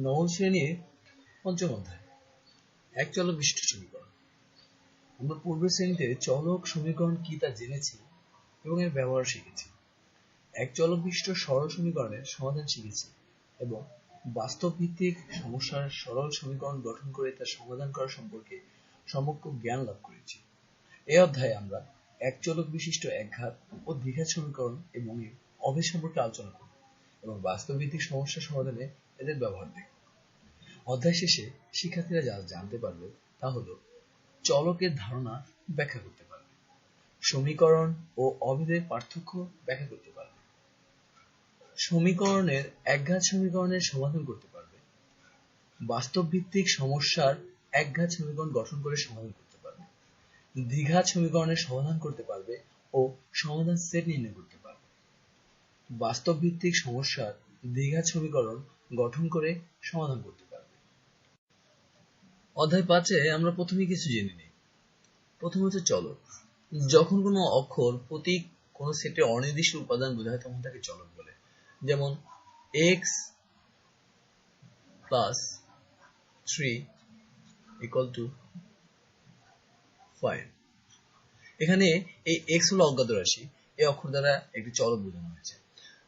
নবম শ্রেণির পঞ্চম অধ্যায়। এক চলক বিশিষ্ট সমীকরণ। আমরা পূর্বের শ্রেণীতে চলক সমীকরণ কি তা জেনেছি এবং এর ব্যবহার শিখেছি। এক চলক বিশিষ্ট সরল সমীকরণের সমাধান শিখেছি এবং বাস্তব ভিত্তিক সমস্যার সরল সমীকরণ গঠন করে তার সমাধান করা সম্পর্কে সমগ্র জ্ঞান লাভ করেছি। এই অধ্যায়ে আমরা এক চলক বিশিষ্ট একঘাত ও দ্বিঘাত সমীকরণ এবং এর অভেদ সম্পর্কে আলোচনা করব। এবং বাস্তব ভিত্তিক সমস্যা সমাধানে এদের ব্যবহার দেখব অধ্যায় শেষে শিক্ষার্থীরা যা জানতে পারবে তা হলো, চলকের ধারণা ব্যাখ্যা করতে পারবে। সমীকরণ ও অভেদের পার্থক্য ব্যাখ্যা করতে পারবে। সমীকরণের একঘাত সমীকরণের সমাধান করতে পারবে। বাস্তব ভিত্তিক সমস্যার একঘাত সমীকরণ গঠন করে সমাধান করতে পারবে। দ্বিঘাত সমীকরণের সমাধান করতে পারবে ও সমাধান সেট নির্ণয় করতে পারবে বাস্তব ভিত্তিক সমস্যার দ্বিঘাত সমীকরণ গঠন করে সমাধান করতে পারবে। অধ্যায় পাঁচে আমরা প্রথমে কিছু জেনে নিই। প্রথম হচ্ছে চলক যখন কোনো অক্ষর প্রতীক কোনো সেটে অনির্দিষ্ট উপাদান বোঝায়, তখন তাকে চলক বলে। যেমন X plus three equal to five এখানে এই এক্স হলো অজ্ঞাত রাশি। এই অক্ষর দ্বারা একটি চলক বোঝানো হয়েছে।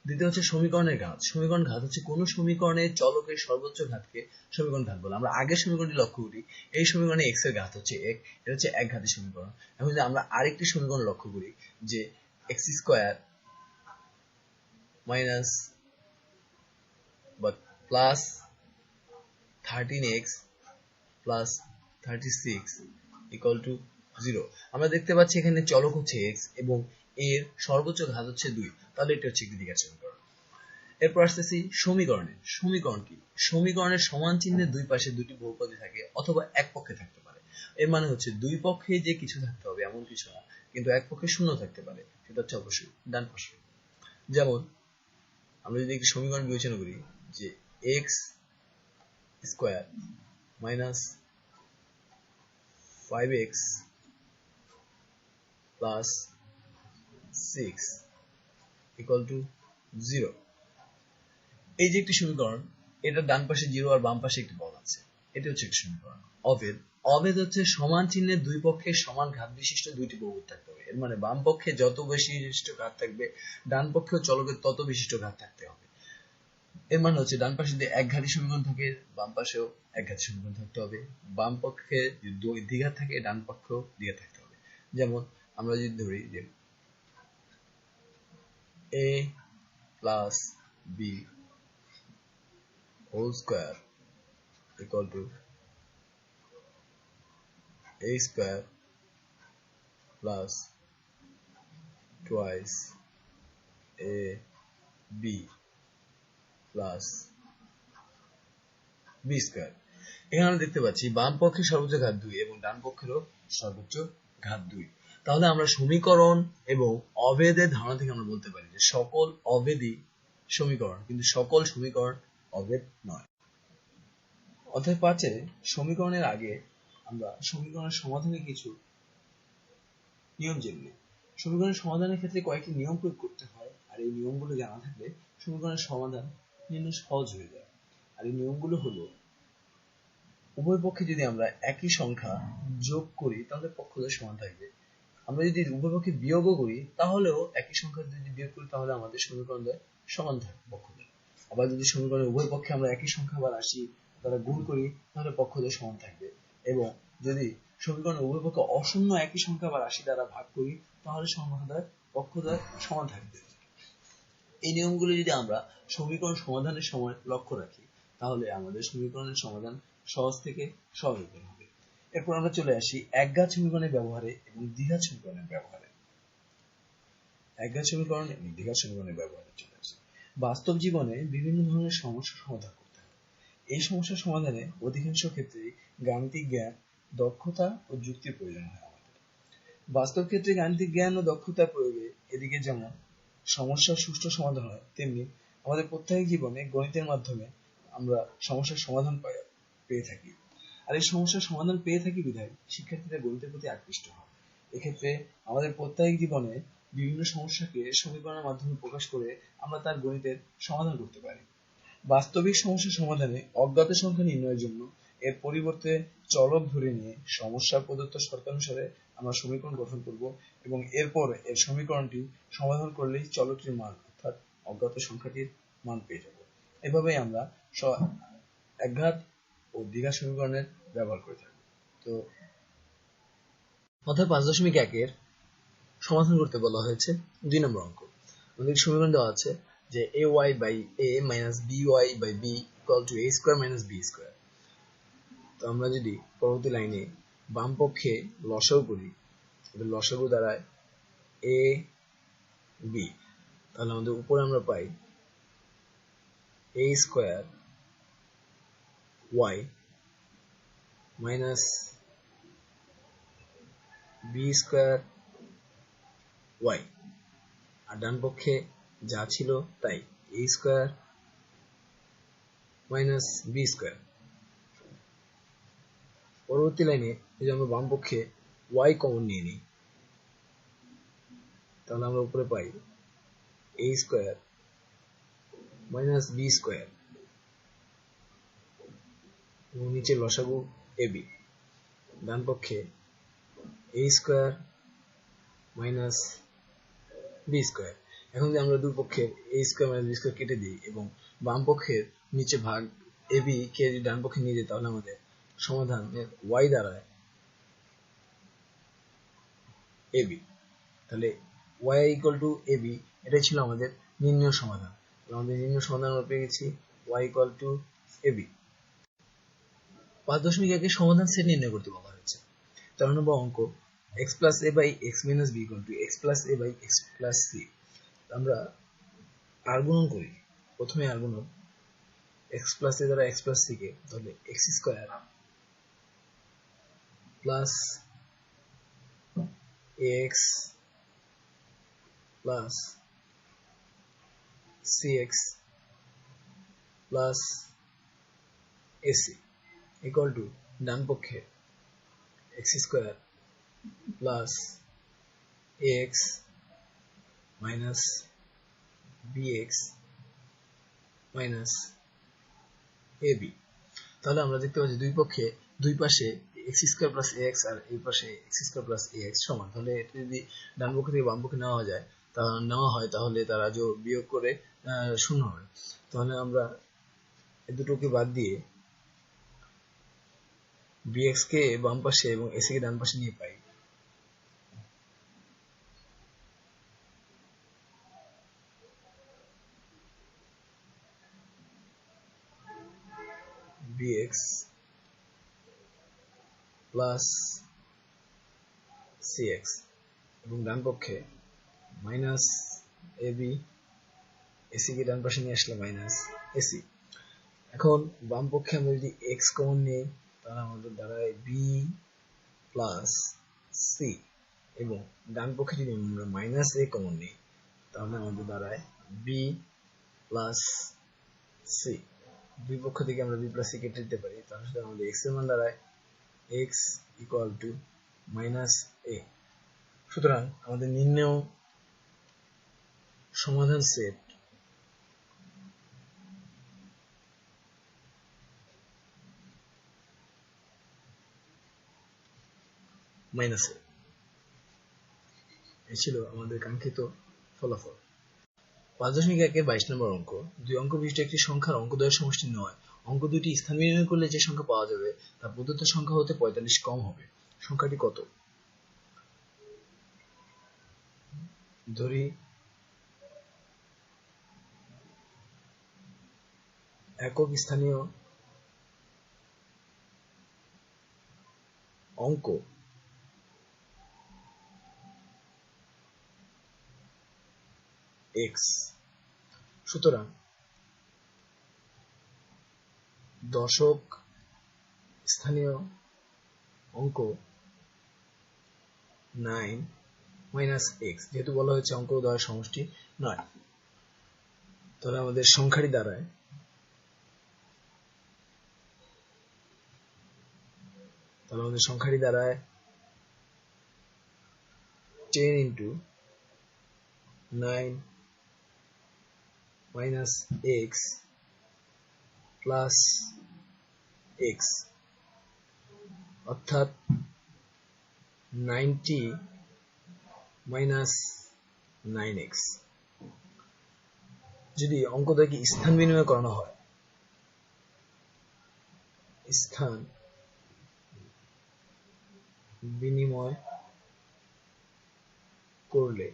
দ্বিতীয় হচ্ছে সমীকরণের ঘাত। সমীকরণ ঘাত হচ্ছে কোন সমীকরণে চলকের সর্বোচ্চ ঘাতকে সমীকরণ ঘাত বলে। আমরা আগের সমীকরণটি লক্ষ্য করি, এই সমীকরণে এক্সের ঘাত হচ্ছে এক, এটা হচ্ছে এক ঘাতের সমীকরণ। এখন যদি আমরা আরেকটি সমীকরণ লক্ষ্য করি, যে এক্স স্কোয়ার মাইনাস বা plus thirteen x plus thirty six equal to zero আমরা দেখতে পাচ্ছি এখানে চলক হচ্ছে এক্স এবং এর সর্বোচ্চ ঘাত হচ্ছে দুই। তাহলে এটা হচ্ছে দ্বিঘাত সমীকরণ এরপর আসতেছি সমীকরণে। সমীকরণ কি? সমীকরণের সমান চিহ্নের দুই পাশে দুটি বহুপদী থাকে অথবা এক পক্ষে থাকতে পারে। এর মানে হচ্ছে দুই পক্ষে যে কিছু থাকতে হবে এমন কিছু না, কিন্তু এক পক্ষে শূন্য থাকতে পারে। সেটা হচ্ছে অবশ্যই ডান পাশে। যেমন, আমরা যদি একটি সমীকরণ বিবেচনা করি যে x square minus five x plus six equal to zero এই যে একটি সমীকরণ ডান পাশে আর বাম পাশে একটি পদ আছে। এটি হচ্ছে একটি সমীকরণ। হচ্ছে সমান দুই পক্ষে সমান ঘাত বিশিষ্ট দুইটি থাকতে হবে। এর মানে বাম পক্ষে যত বেশি বিশিষ্ট ঘাত থাকবে, ডান পক্ষেও চলকের তত বিশিষ্ট ঘাত থাকতে হবে। এর মানে হচ্ছে ডান পাশে যদি এক ঘাতি সমীকরণ থাকে, বাম পাশেও এক ঘাতি সমীকরণ থাকতে হবে। বাম পক্ষে যদি দ্বিঘাত থাকে, ডান পক্ষেও দ্বিঘাত থাকতে হবে। যেমন আমরা যদি ধরি যে a plus b whole square equal to a square plus twice a b plus b square এখানে দেখতে পাচ্ছি বাম পক্ষের সর্বোচ্চ ঘাত দুই এবং ডান পক্ষেরও সর্বোচ্চ ঘাত দুই তাহলে আমরা সমীকরণ এবং অভেদের ধারণা থেকে আমরা বলতে পারি যে সকল অভেদই সমীকরণ, কিন্তু সকল সমীকরণ অভেদ নয়। অধ্যায় পাঁচে সমীকরণের আগে আমরা সমীকরণের সমাধানে কিছু নিয়ম জেনে সমীকরণের সমাধানের ক্ষেত্রে কয়েকটি নিয়ম প্রয়োগ করতে হয়, আর এই নিয়মগুলো জানা থাকলে সমীকরণের সমাধান নির্ণয় সহজ হয়ে যায়। আর এই নিয়মগুলো হলো, উভয় পক্ষে যদি আমরা একই সংখ্যা যোগ করি, তাহলে পক্ষদের সমান থাকবে। আমরা যদি উভয়পক্ষে বিয়োগও করি, তাহলেও একই সংখ্যা যদি বিয়োগ করি তাহলে আমাদের সমীকরণ দ্বয় সমান থাকবে পক্ষদের আবার যদি সমীকরণের উভয় পক্ষে আমরা একই সংখ্যা বা রাশি দ্বারা গুণ করি, তাহলে পক্ষদের সমান থাকবে। এবং যদি সমীকরণের উভয় পক্ষে অশূন্য একই সংখ্যা বা রাশি দ্বারা ভাগ করি, তাহলে সংখ্যাদ্বয় পক্ষদ্বয় সমান থাকবে। এই নিয়মগুলো যদি আমরা সমীকরণ সমাধানের সময় লক্ষ্য রাখি, তাহলে আমাদের সমীকরণের সমাধান সহজ থেকে সহজ হবে এরপর আমরা চলে আসি একঘাত সমীকরণের ব্যবহারে এবং দ্বিঘাত সমীকরণের ব্যবহারে। একঘাত সমীকরণ এবং দ্বিঘাত সমীকরণের ব্যবহারে চলে আসি। বাস্তব জীবনে বিভিন্ন ধরনের সমস্যা সমাধান করতে হয় এই সমস্যা সমাধানে অধিকাংশ ক্ষেত্রে গাণিতিক জ্ঞান, দক্ষতা ও যুক্তির প্রয়োজন হয় আমাদের। বাস্তব ক্ষেত্রে গাণিতিক জ্ঞান ও দক্ষতার প্রয়োগে এদিকে যেমন সমস্যার সুষ্ঠু সমাধান হয়, তেমনি আমাদের প্রত্যেক জীবনে গণিতের মাধ্যমে আমরা সমস্যার সমাধান পেয়ে থাকি। আর এই সমস্যার সমাধান পেয়ে থাকি বিধায় শিক্ষার্থীরা গণিতের প্রতি আকৃষ্ট হয় এক্ষেত্রে আমাদের প্রত্যেক জীবনে বিভিন্ন সমস্যাকে সমীকরণের মাধ্যমে প্রকাশ করে আমরা তার গণিতের সমাধান করতে পারি। বাস্তবিক সমস্যা সমাধানে অজ্ঞাত সংখ্যা নির্ণয়ের জন্য এর পরিবর্তে চলক ধরে নিয়ে সমস্যা প্রদত্ত শর্তানুসারে আমরা সমীকরণ গঠন করব এবং এরপর এর সমীকরণটি সমাধান করলেই চলকটির মান অর্থাৎ অজ্ঞাত সংখ্যাটির মান পেয়ে যাব। এভাবেই আমরা একঘাত ও দ্বিঘাত সমীকরণের ব্যবহার করে থাকি। তো অর্থাৎ পাঁচ দশমিক একের সমাধান করতে বলা হয়েছে দুই নম্বর অঙ্ক। আমাদের সমীকরণ দেওয়া আছে যে a y by a minus b y by b equal to a square minus b square তো আমরা যদি পরবর্তী লাইনে বাম পক্ষে লসাগু করি লসাগু দ্বারায় এ বি তাহলে আমাদের উপরে আমরা পাই a square y minus b square y আর ডান পক্ষে যা ছিল তাই a square minus b square পরবর্তী লাইনে যদি আমরা বাম পক্ষে ওয়াই কমন নিয়ে নিই, তাহলে আমরা উপরে পাই a square minus b square এবং নিচে লসাগু এ বি। ডান পক্ষে a square minus b square. এখন যদি আমরা দুই পক্ষের a square minus b square কেটে দিই এবং বাম পক্ষের নিচে ভাগ এ বি কে যদি ডান পক্ষে নিয়ে যাই তাহলে আমাদের সমাধান ওয়াই দাঁড়ায় এ বি। তাহলে y equal to a b, এটাই ছিল আমাদের নির্ণয় সমাধান। আমাদের নির্ণয় সমাধান আমরা পেয়ে গেছি, y equal to a b. পাঁচ দশমিক একের সমাধান সেট নির্ণয় করতে বলা হয়েছে। তেরো নম্বর অঙ্ক x plus a by x minus b equal to x plus a by x plus c আমরা আর গুণন করি। প্রথমে আর গুণন এক্স প্লাস এ দ্বারা এক্স প্লাস সি কে, তাহলে x square plus x plus cx plus ac equal to ডান পক্ষে x square plus x minus bx minus ab তাহলে আমরা দেখতে পাচ্ছি দুই পক্ষে, দুই পাশে এক্স স্কোয়ার প্লাস এক্স আর এই পাশে এক্স স্কোয়ার প্লাস এক্স সমান। তাহলে এটা যদি ডান পক্ষ থেকে বাম পক্ষে নেওয়া যায়, তা নেওয়া হয়, তাহলে তারা যে বিয়োগ করে শূন্য হবে তাহলে আমরা দুটোকে বাদ দিয়ে বিএক্স কে বাম পাশে এবং এসি কে ডান পাশে নিয়ে পাই। Bx প্লাস cx এবং ডান পক্ষে মাইনাস এবি এসি কে ডান পাশে নিয়ে আসলে মাইনাস এসি এখন বাম পক্ষে আমরা যদি এক্স কমন নিই তাহলে আমাদের দাঁড়ায় বি প্লাস সি এবং ডান পক্ষে যদি আমরা মাইনাস এ কমন নিই, তাহলে আমাদের দাঁড়ায় বি প্লাস সি দুই পক্ষ থেকে আমরা বি প্লাস সি কেটে দিতে পারি। তাহলে সাথে আমাদের এক্সের মান দাঁড়ায়। X equal to minus a সুতরাং আমাদের নির্ণেয় সমাধান সেট মাইনাস এ ছিল আমাদের কাঙ্ক্ষিত ফলাফল। পাঁচ দশমিক একের বাইশ নম্বর অঙ্ক। দুই অঙ্ক বিশিষ্ট একটি সংখ্যার অঙ্কদ্বয়ের সমষ্টি নয়। অঙ্ক দুটি স্থান বিনিময় করলে যে সংখ্যা পাওয়া যাবে তা প্রদত্ত সংখ্যা হতে পঁয়তাল্লিশ কম হবে। সংখ্যাটি কত? ধরি, একক স্থানীয় অঙ্ক। এক্স সুতরাং দশক স্থানীয় অঙ্ক নাইন মাইনাস এক্স যেহেতু বলা হয়েছে অঙ্ক দ্বারা সমষ্টি নয়। তাহলে আমাদের সংখ্যাটি দাঁড়ায় তাহলে আমাদের সংখ্যাটি দাঁড়ায় ten into nine minus x plus x অর্থাৎ নাইনটি মাইনাস নাইন এক্স যদি অঙ্ক থেকে স্থান বিনিময় করানো হয়, স্থান বিনিময় করলে,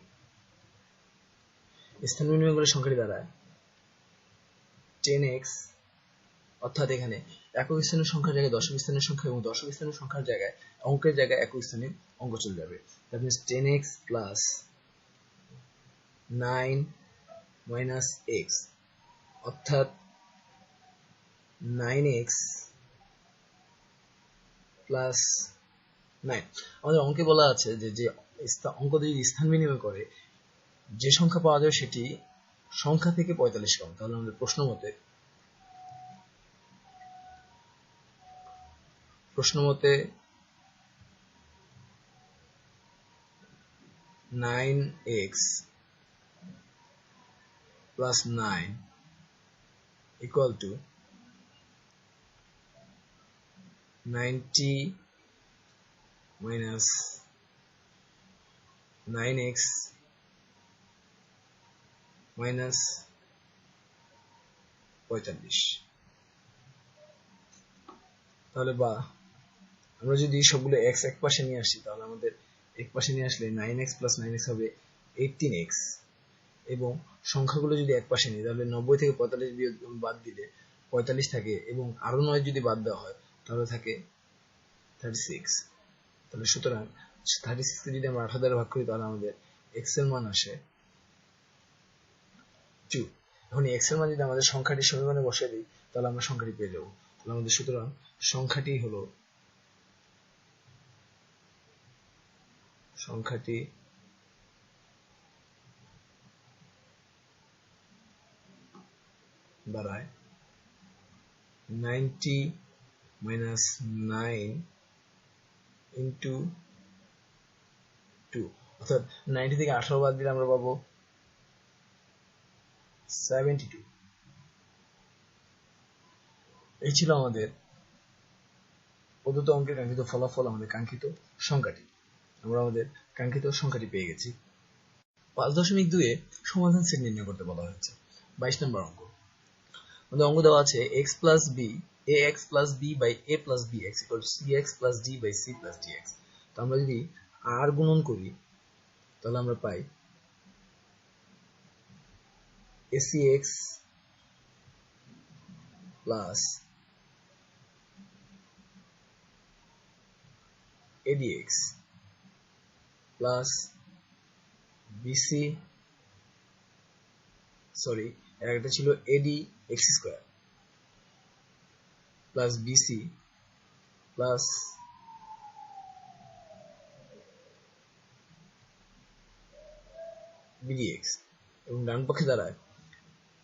স্থান বিনিময় করলে সংখ্যাটি দাঁড়ায় টেন এক্স অর্থাৎ এখানে একক স্থানের সংখ্যার জায়গায় দশক স্থানের সংখ্যা এবং দশক স্থানের সংখ্যার জায়গায় অঙ্কের জায়গায় একক স্থানে অঙ্ক চলে যাবে। That means ten x plus nine minus x অর্থাৎ নাইন এক্স প্লাস নাইন আমাদের অঙ্কে বলা আছে যে যে অঙ্ক যদি স্থান বিনিময় করে, যে সংখ্যা পাওয়া যাবে সেটি সংখ্যা থেকে পঁয়তাল্লিশ কম তাহলে আমাদের প্রশ্ন মতে প্রশ্ন মতে nine x plus nine equal to 90 minus 9x minus 45 তাহলে বা, আমরা যদি সবগুলো x এক পাশে নিয়ে আসি, তাহলে আমাদের এক পাশে নিয়ে আসলে 9x plus 9x হবে 18x এবং সংখ্যাগুলো যদি এক পাশে নিই, তাহলে নব্বই থেকে পঁয়তাল্লিশ বাদ দিলে পঁয়তাল্লিশ থাকে এবং আরও নয় যদি বাদ দেওয়া হয়, তাহলে থাকে থার্টি সিক্স তাহলে সুতরাং থার্টি সিক্সকে যদি আমরা আঠারো দ্বারা ভাগ করি, তাহলে আমাদের এক্সের মান আসে টু এখন এক্সের মান যদি আমাদের সংখ্যাটি সমীকরণে বসিয়ে দিই, তাহলে আমরা সংখ্যাটি পেয়ে যাব। তাহলে আমাদের সুতরাং সংখ্যাটি হলো সংখ্যাটি দাঁড়ায় ninety minus nine into two. অর্থাৎ নাইনটি থেকে আঠারো বাদ দিলে আমরা পাবো সেভেন্টি টু এই ছিল আমাদের প্রদত্ত অঙ্কের কাঙ্ক্ষিত ফলাফল, আমাদের কাঙ্ক্ষিত সংখ্যাটি। আমরা আমাদের কাঙ্ক্ষিত সংখ্যাটি পেয়ে গেছি। পাঁচ দশমিক দুয়ে সমাধান সেট নির্ণয় করতে বলা হয়েছে। বাইশ নম্বর অঙ্ক। আমাদের অঙ্ক দেওয়া আছে x plus b, a x plus b by a plus b x equal c x plus d by c plus d x. তো আমরা যদি আর গুণন করি, তাহলে আমরা পাই ac x plus adx plus bc sorry একটা ছিল ad x square plus bc plus bdx এবং ডান পক্ষে দাঁড়ায়।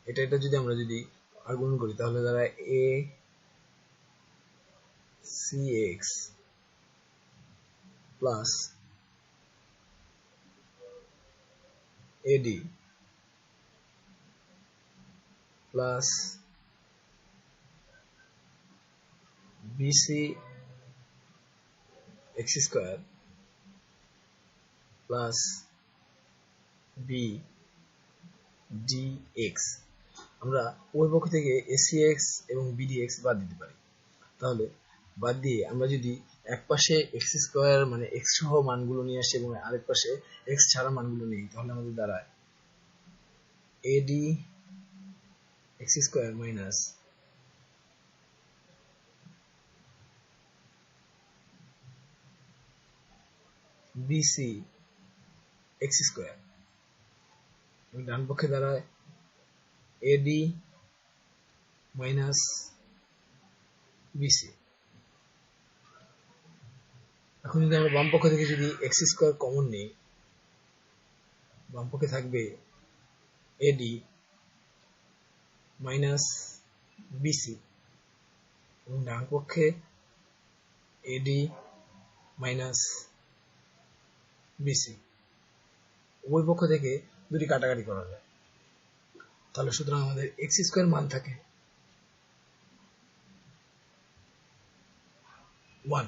এটা এটা যদি আমরা যদি আর গুণ করি, তাহলে দাঁড়ায় a c x plus ad plus bc x square plus b d x আমরা ওই পক্ষ থেকে এসি এক্স এবং বিডি এক্স বাদ দিতে পারি। তাহলে বাদ দিয়ে আমরা যদি এক পাশে এক্স স্কোয়ার মানে এক্স সহ মানগুলো নিয়ে আসি এবং আরেক পাশে এক্স ছাড়া মানগুলো নিই তাহলে আমাদের দাঁড়ায় ad x square minus bc x square ডান পক্ষে দাঁড়ায় এডি মাইনাস বিসি এখন যদি আমরা বাম পক্ষ থেকে যদি এক্স স্কোয়ার কমন নিই, বাম পক্ষে থাকবে এডি মাইনাস বিসি এবং ডান পক্ষে এডি মাইনাস বিসি উভয় পক্ষ থেকে দুটি কাটাকাটি করা যায়। তাহলে সুতরাং আমাদের এক্স স্কোয়ার মান থাকে ওয়ান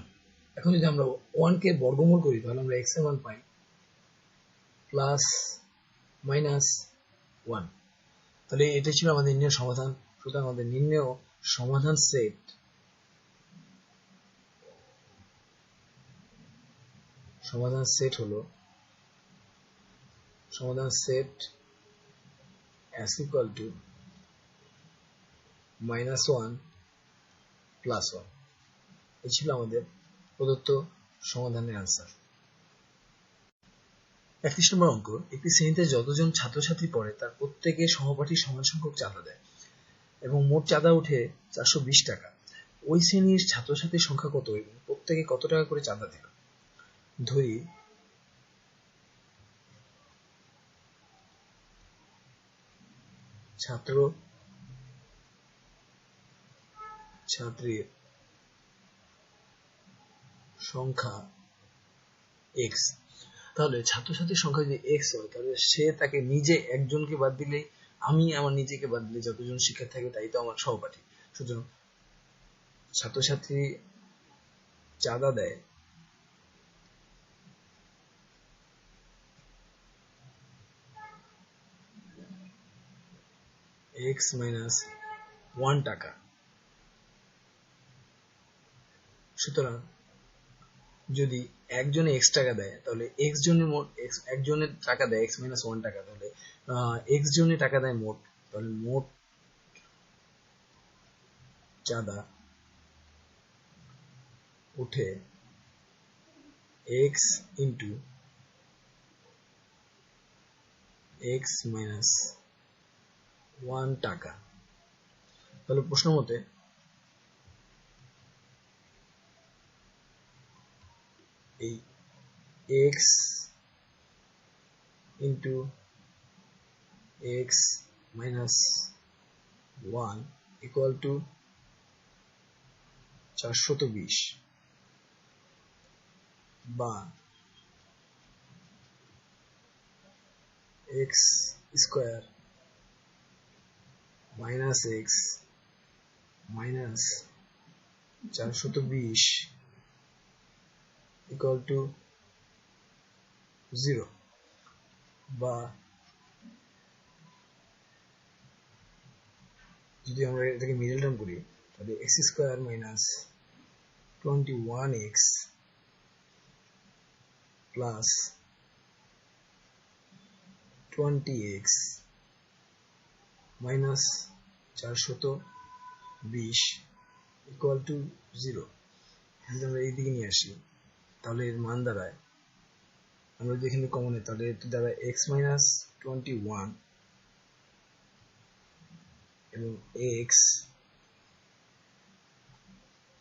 এখন যদি আমরা ওয়ানকে বর্গমূল করি, তাহলে আমরা এক্সের মান পাই প্লাস মাইনাস ওয়ান তাহলে এটা ছিল আমাদের নিম্ন সমাধান। সুতরাং আমাদের নিম্ন সমাধান সেট সমাধান সেট হলো, সমাধান set s equal to minus one plus one এই ছিল আমাদের প্রদত্ত সমাধানের আনসার একত্রিশ নম্বর অঙ্ক, একটি শ্রেণীতে যতজন ছাত্রছাত্রী পড়ে, তার প্রত্যেকে সহপাঠী সমান সংখ্যক চাঁদা দেয় এবং মোট চাঁদা উঠে চারশো বিশ টাকা। ওই শ্রেণির ছাত্রছাত্রীর সংখ্যা কত এবং প্রত্যেকে কত টাকা করে চাঁদা দিল? ধরি ছাত্র ছাত্রীর সংখ্যা এক্স তাহলে ছাত্রছাত্রীর সংখ্যা যদি এক্স হয়, তাহলে সে তাকে নিজে একজনকে বাদ দিলে আমি আমার নিজেকে বাদ দিলে যতজন শিক্ষার্থী থাকবে তাই তো আমার সহপাঠী। সুতরাং ছাত্রছাত্রী চাঁদা দেয়। এক্স মাইনাস ওয়ান টাকা। সুতরাং, যদি একজনে এক্স টাকা দেয়, তাহলে এক্স জনের মোট একজনের টাকা দেয় এক্স মাইনাস ওয়ান টাকা, তাহলে এক্স জনে টাকা দেয় মোট, তাহলে মোট চাঁদা উঠে x into x minus one টাকা। তাহলে প্রশ্ন মতে, এই x into x minus one equal to চারশত বিশ বা x square minus x minus চারশত বিশ ইকুয়াল টু জিরো বা যদি আমরা এটাকে মিডল টার্ম করি, তাহলে x square minus twenty one x plus twenty x minus চারশত বিশ ইকুয়াল টু জিরো যদি আমরা এই দিকে নিয়ে আসি। তাহলে এর মান দাঁড়ায়, আমরা যদি এখানে কমনে তাহলে এটি দাঁড়ায় এক্স মাইনাস টোয়েন্টি ওয়ান এবং x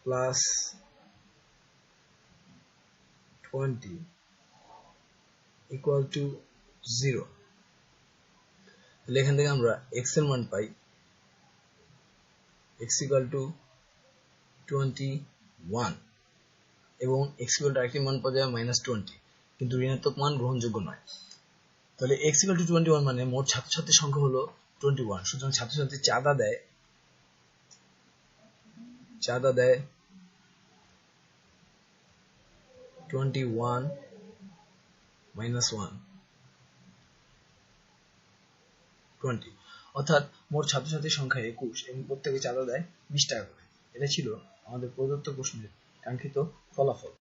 plus twenty equal to zero তাহলে এখান থেকে আমরা এক্সের মান পাই। X equal to twenty one এবং এক্স ইকুয়াল টু আরেকটি মান পাওয়া যায় মাইনাস টোয়েন্টি কিন্তু ঋণাত্মক মান গ্রহণযোগ্য নয়। তাহলে x equal to twenty one মানে মোট ছাত্রছাত্রীর সংখ্যা হলো টোয়েন্টি ওয়ান সুতরাং ছাত্রছাত্রী চাঁদা দেয়। চাঁদা দেয় twenty one minus one twenty. অর্থাৎ মোট ছাত্রছাত্রীর সংখ্যা একুশ এবং প্রত্যেকে চাঁদা দেয় বিশ টাকা করে। এটা ছিল আমাদের প্রদত্ত প্রশ্নের কাঙ্ক্ষিত ফলাফল।